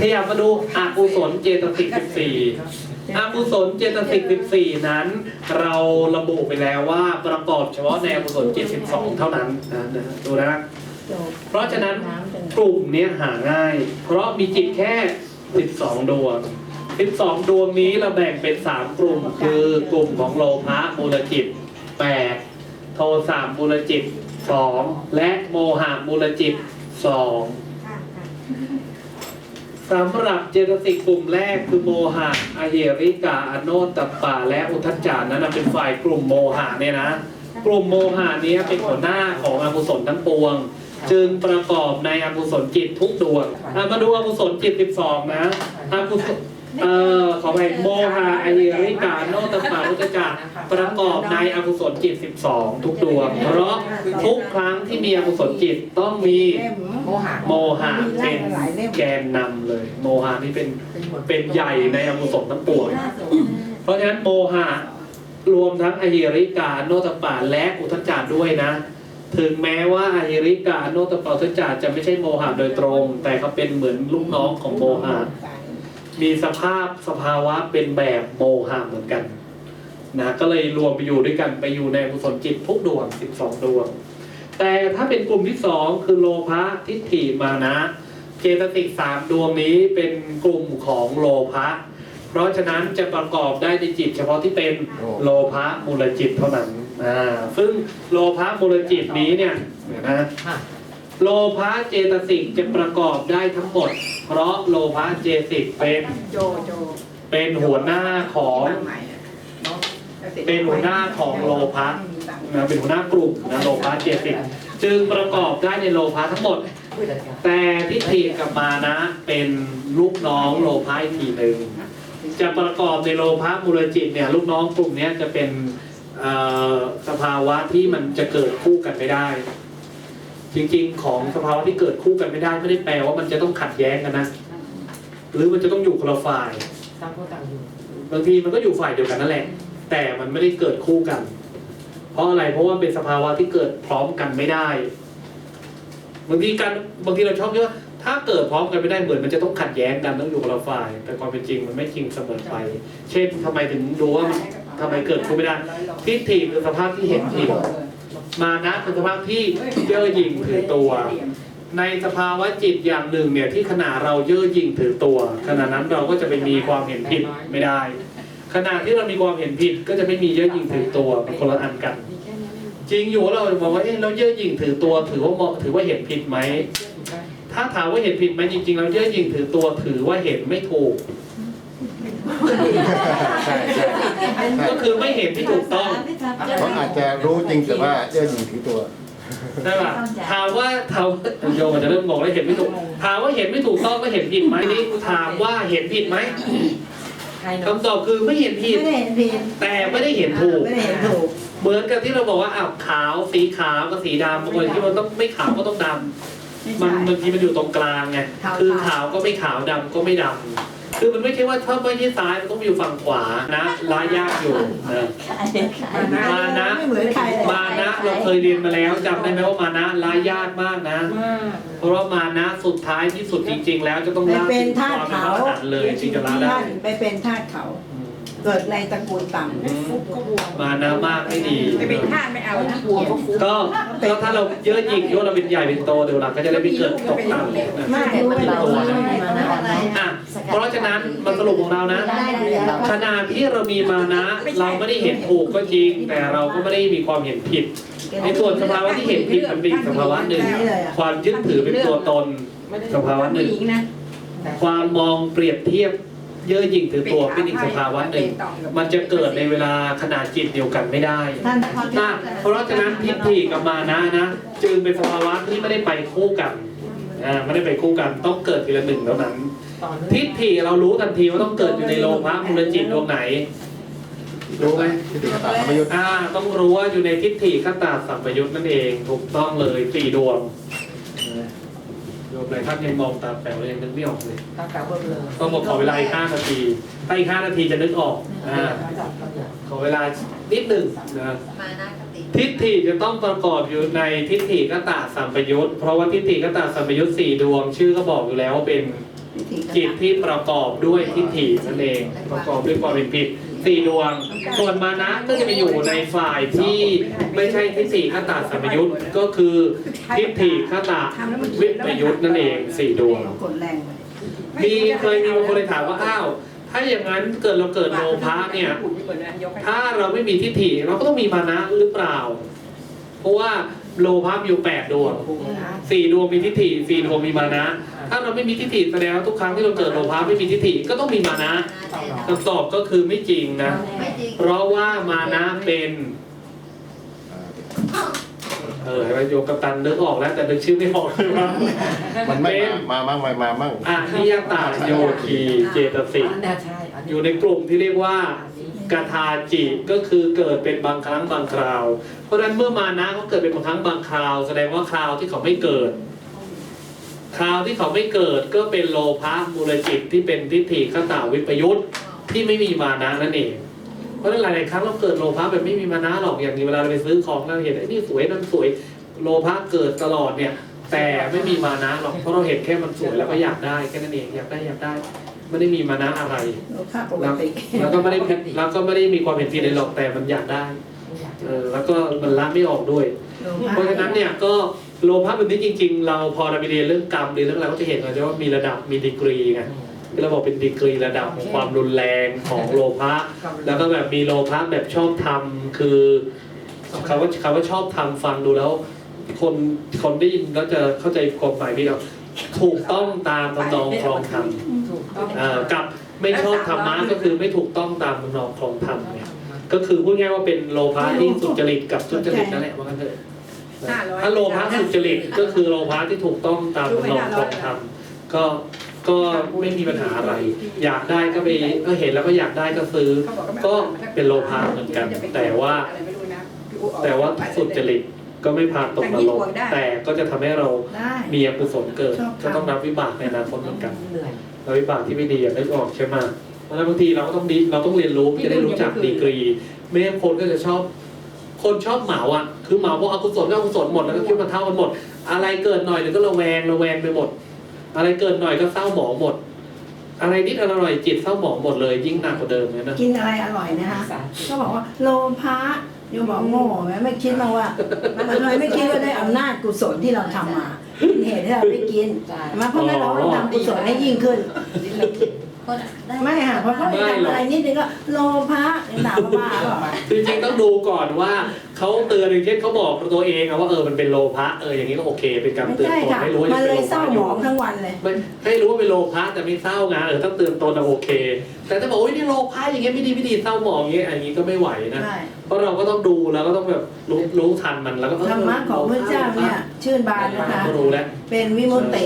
ขยับมาดูอกุศลเจตสิก14อกุศลเจตสิก14 นั้น เราระบุไปแล้วว่าประกอบเฉพาะในอกุศลจิต12เท่านั้นนะนะดูนะ เพราะฉะนั้นกลุ่มนี้หาง่าย เพราะมีจิตแค่ 12 ดวง 12 ดวงนี้เราแบ่งเป็น 3 กลุ่ม คือกลุ่มของโลภะมูลจิต 8 โทสะมูลจิต 2 และโมหะมูลจิต 2 สำหรับเจตสิกกลุ่มแรกคือโมหะอเหริกาอโนตตปปาและอุทจจานั้นนะเป็นฝ่ายกลุ่มโมหะเนี่ยนะ กลุ่มโมหะนี้เป็นหัวหน้าของอกุศลทั้งปวง จึงประกอบในอกุศลจิตทุกดวงมาดูอกุศลจิต 12 นะอกุศล เอ่อขอไปโมหะอเหริกาอโนตตปปาอุทจจาประกอบในอกุศลจิต 12 ทุกดวง เพราะทุกครั้งที่มีอกุศลจิตต้องมีโมหะโมหะเป็นแกนนำเลย โมหะนี่เป็นเป็นใหญ่ในอกุศลทั้งปวงเพราะฉะนั้นโมหะรวมทั้งอหิริกาโนตปาและอุทจจารด้วยนะ ถึงแม้ว่าอหิริกาโนตปาอุทจจารจะไม่ใช่โมหะโดยตรง แต่เขาเป็นเหมือนลูกน้องของโมหะ มีสภาพสภาวะเป็นแบบโมหะเหมือนกันนะก็เลยรวมไปอยู่ด้วยกันไปอยู่ในอกุศลจิตทุกดวง 12 ดวง แต่ถ้าเป็นกลุ่มที่สองคือโลภะทิฏฐิมานะเจตสิกสามดวงนี้เป็นกลุ่มของโลภะเพราะฉะนั้นจะประกอบได้ในจิต เฉพาะที่เป็นโลภะมูลจิตเท่านั้นอ่าซึ่งโลภะมูลจิตนี้เนี่ยเดี๋ยวนะค่ะ โลภะเจตสิกจะประกอบได้ทั้งหมด เพราะโลภะเจตสิกเป็นโจโจเป็นหัวหน้าของใหม่อะเนาะเป็นหัวหน้าของโลภะนะเป็นหัวหน้ากลุ่มนะโลภะเจตสิกจึงประกอบได้ในโลภะทั้งหมด แต่ทิฏฐิกับมานะเป็นลูกน้องโลภะอีกทีหนึ่งจะประกอบในโลภะมูลจิตเนี่ยลูกน้องกลุ่มเนี้ยจะเป็นเอ่อสภาวะที่มันจะเกิดคู่กันไม่ได้ จริงๆ ของสภาวะที่เกิดคู่กันไม่ได้ไม่ได้แปลว่ามันจะต้องขัดแย้งกันนะ หรือมันจะต้องอยู่คนละฝ่ายต่างคนต่างอยู่บางทีมันก็อยู่ฝ่ายเดียวกันนั่นแหละ แต่มันไม่ได้เกิดคู่กัน เพราะอะไรเพราะว่าเป็นสภาวะที่เกิดพร้อมกันไม่ได้บางทีการบางทีเราชอบคิดว่าถ้าเกิดพร้อมกันไม่ได้เหมือนมันจะต้องขัดแย้งกันต้องอยู่คนละฝ่าย แต่ความเป็นจริงมันไม่จริงเสมอไป เช่นทำไมถึงดูว่ามันทำไมเกิดคู่ไม่ได้ทิฏฐิคือสภาพที่เห็นผิด มานะคือสภาพที่เย่อหยิ่งถือตัว ในสภาวะจิตอย่างหนึ่งเนี่ยที่ขณะเราเย่อหยิ่งถือตัว ขณะนั้นเราก็จะไปมีความเห็นผิดไม่ได้ ขณะที่เรามีความเห็นผิดก็จะไม่มีเย่อหยิ่งถือตัวเป็นคนละอันกัน จริงอยู่เราบอกว่าเอ๊ะเราเย่อหยิ่งถือตัว ถือว่าเหมาะถือว่าเห็นผิดไหมถ้าถามว่าเห็นผิดไหมจริงๆเราเย่อหยิ่งถือตัวถือว่าเห็นไม่ถูก ใช่ใช่ใช่ก็คือไม่เห็นที่ถูกต้อง เขาอาจจะรู้จริงแต่ว่าเจ้าหญิงถือตัว ใช่ป่ะถามว่าถามโยมอาจจะเริ่มงงแล้วเห็นไม่ถูกถามว่าเห็นไม่ถูกต้องก็เห็นผิดไหมนี่ถามว่าเห็นผิดไหมใครเนาะคำตอบคือไม่เห็นผิด ไม่ได้เห็นผิดแต่ไม่ได้เห็นถูก ไม่ได้เห็นถูก เหมือนกับที่เราบอกว่าอ้าวขาวสีขาวกับสีดำบางคนที่มันต้องไม่ขาวก็ต้องดำไม่มันใช่บางทีมันอยู่ตรงกลางไงขาวคือขาวก็ไม่ขาวดำก็ไม่ดำ คือมันไม่ใช่ว่าถ้าไม่ใช่ซ้ายมันต้องอยู่ฝั่งขวานะล้ายากอยู่นะมานะไม่เหมือนใครเลยมานะเราเคยเรียนมาแล้วจำได้ไหมว่ามานะล้ายากมากนะ เพราะว่ามานะสุดท้ายที่สุดจริง ๆ แล้วจะต้องไปละเป็นทาสควมเป็นเขาพระอรหันต์เลยจึงจะละได้ ไปเป็นทาสเขา เกิดในตระกูลต่ำมฟุกก็บวมมานะมากไม่ดีไปเป็นทาสไม่เอานะบวก็ฟุกก็ก็ถ้าเราเยอะยิงยกเราเป็นใหญ่เป็นโตเดี๋ยวหลังก็จะได้ไม่เกิดตกต่ำนะมากรู้ไม่รู้อะ เพราะฉะนั้นมาสรุปของเรานะขณะที่เรามีมานะ เราไม่ได้เห็นถูกก็จริง แต่เราก็ไม่ได้มีความเห็นผิด ในส่วนสภาวะที่เห็นผิดมันเป็นอีกสภาวะหนึ่ง ความยึดถือเป็นตัวตนไม่ได้สภาวะหนึ่ง ความมองเปรียบเทียบเย่อหยิ่งถือตัวเป็นอีกสภาวะหนึ่ง มันจะเกิดในเวลาขนาดจิตเดียวกันไม่ได้ท่านอะเพราะฉะนั้นทิฏฐิกับมานะนะ จึงเป็นสภาวะที่ไม่ได้ไปคู่กันอ่าไม่ได้ไปคู่กันต้องเกิดทีละหนึ่งเท่านั้น ต่อเนื่องทิฏฐิเรารู้ทันทีว่าต้องเกิดอยู่ในโลภะมูลจิตดวงไหน รู้ไหมที่ติดตามธรรมยุทธ์อ่าต้องรู้ว่าอยู่ในทิฏฐิขตาสัมปยุตนั่นเองถูกต้องเลยสี่ดวงโยมหลายท่านยังมองตาแป๋วยังนึกไม่ออกเลยตาแป๋วเบิ่มเลยต้องบอกขอเวลาอีกห้านาทีถ้าอีกห้านาทีจะนึกออกอ่าขอเวลานิดหนึ่งนะมานะคติทิฏฐิจะต้องประกอบอยู่ในทิฏฐิกตาสัมปยุตเพราะว่าทิฏฐิกตาสัมปยุตสี่ดวง ชื่อก็บอกอยู่แล้วว่าเป็นวิธีการ จิตที่ประกอบด้วยทิฏฐินั่นเองประกอบด้วยความเป็นผิดสี่ดวง ส่วนมานะก็จะไปอยู่ในฝ่ายที่ไม่ใช่ทิฏฐิขตาสัมปยุตก็คือทิฏฐิขตาวิปยุตนั่นเองสี่ดวงกดแรงไปมีเคยมีบางคนเลยถามว่าอ้าวถ้าอย่างนั้นเกิดเราเกิดโลภะเนี่ย ถ้าเราไม่มีทิฏฐิเราก็ต้องมีมานะหรือเปล่า เพราะว่าโลภะมีอยู่แปดดวงสี่ดวงมีทิฏฐิสี่ดวงมีมานะ ถ้าเราไม่มีทิฏฐิแสดงว่าทุกครั้งที่เราเกิดโลภะไม่มีทิฏฐิก็ต้องมีมานะคำตอบก็คือไม่จริงนะ เพราะว่ามานะเป็นเออให้โยมกัปตันนึกออกแล้วแต่นึกชื่อไม่ออกเลยว่ามันไม่มามามั่งไม่มามั่งอนิยตาโยคีเจตสิกอันนี้ใช่อันอนี้ยู่ในกลุ่มที่เรียกว่ากทาจิก็คือเกิดเป็นบางครั้งบางคราว เพราะฉะนั้นเมื่อมานะเขาเกิดเป็นบางครั้งบางคราว แสดงว่าคราวที่เขาไม่เกิด คราวที่เขาไม่เกิดก็เป็นโลภะมูลจิตที่เป็นทิฏฐิขตาวิปยุตที่ไม่มีมานะนั่นเอง เพราะฉะนั้นหลายๆครั้งเราเกิดโลภะแบบไม่มีมานะหรอกอย่างนี้เวลาเราไปซื้อของเราเห็นไอ้นี่สวยนั่นสวยโลภะเกิดตลอดเนี่ย แต่ไม่มีมานะหรอกเพราะเราเห็นแค่มันสวยแล้วก็อยากได้แค่นั้นเองอยากได้อยากได้ไม่ได้มีมานะอะไรโลภะปกแล้วติแล้วก็ไม่ได้ผิดแล้วก็ไม่ได้มีความเห็นผิดเลยหรอกแต่มันอยากได้ เออแล้วก็มันละไม่ออกด้วยโลภะเพราะฉะนั้นเนี่ยก็โลภะแบบนี้จริง ๆ เราพอเราไปเรียนเรื่องกรรมเรียนเรื่องอะไรก็จะเห็นเลยว่ามีระดับมีดีกรีไงที่เราบอกเป็นดีกรีระดับของความรุนแรงของโลภะแล้วก็แบบมีโลภะแบบชอบทำคือคำว่าคำว่าชอบทำฟังดูแล้ว คนคนได้ยินแล้วจะเข้าใจความหมายพี่เราถูกต้องตามทำนองคลองธรรมถูกต้องเอ่อกับไม่ชอบธรรมะก็คือไม่ถูกต้องตามทำนองคลองธรรมเนี่ย ก็คือพูดง่ายว่าเป็นโลภะที่สุจริตกับทุจริตนั่นแหละว่ากันเถอะถ้าโลภะสุจริตก็คือโลภะที่ถูกต้องตามทำนองคลองธรรมก็ก็ไม่มีปัญหาอะไร อยากได้ก็ไปก็เห็นแล้วก็อยากได้ก็ซื้อ ก็เป็นโลภะเหมือนกัน แต่ว่า แต่ว่าสุจริตก็ไม่พาตกนรกแต่ก็จะทำให้เราได้มีอกุศลเกิดชอบทำก็ต้องรับวิบากในอนาคตเหมือนกันเหนื่อยเราวิบากที่ไม่ดีอย่าได้ออกใช่ไหม เพราะฉะนั้นบางทีเราก็ต้องดีเราต้องเรียนรู้จะได้รู้จักดีกรี ไม่งั้นคนก็จะชอบ คนชอบเหมาอะ คือเหมาพวกอกุศลก็อกุศลหมดแล้วก็คิดว่ามันเท่ากันหมด อะไรเกิดหน่อยเดี๋ยวก็ระแวงระแวงไปหมด อะไรเกิดหน่อยก็เศร้าหมองหมด อะไรนิดอะไรหน่อยจิตเศร้าหมองหมดเลยยิ่งหนักกว่าเดิมเลยนะกินอะไรอร่อยนะคะก็บอกว่าโลภะโยมบอกโง่ไหมไม่คิดมางว่ามันทำไมไม่คิดว่าได้อำนาจกุศลที่เราทำมาเป็นเหตุให้เราได้กินใช่มาเพราะงั้นเราต้องทำกุศลให้ยิ่งขึ้น ไม่ค่ะเพราะเขาไปทำอะไรนิดนึงก็โลภะถามว่าบ้าเปล่าจริงๆต้องดูก่อนว่าเขาเตือนอย่างเช่นเขาบอกตัวเองอะว่าเออมันเป็นโลภะเอออย่างนี้ก็โอเค เป็นการไม่เตือนใช่ตนค่ะให้รู้ว่ามันจะเลเป็นยโลเศร้าภะอหมอยู่งทั้งวันเลย ไม่ให้รู้ว่าเป็นโลภะแต่ไม่เศร้าไงเออต้องเตือนตนอะโอเค แต่ถ้าบอกว่านี่โลภะอย่างเงี้ยไม่ดีไม่ดีเศร้าหมองอย่างเงี้ยอันนี้ก็ไม่ไหวนะใช่เพราะเราก็ต้องดูแล้วก็ต้องแบบรู้รู้ทันมันแล้วก็เธรรมะของพระเจ้าเนี่ยชื่นบานนะคะ ก็รู้แล้ว เป็นวิมุตติ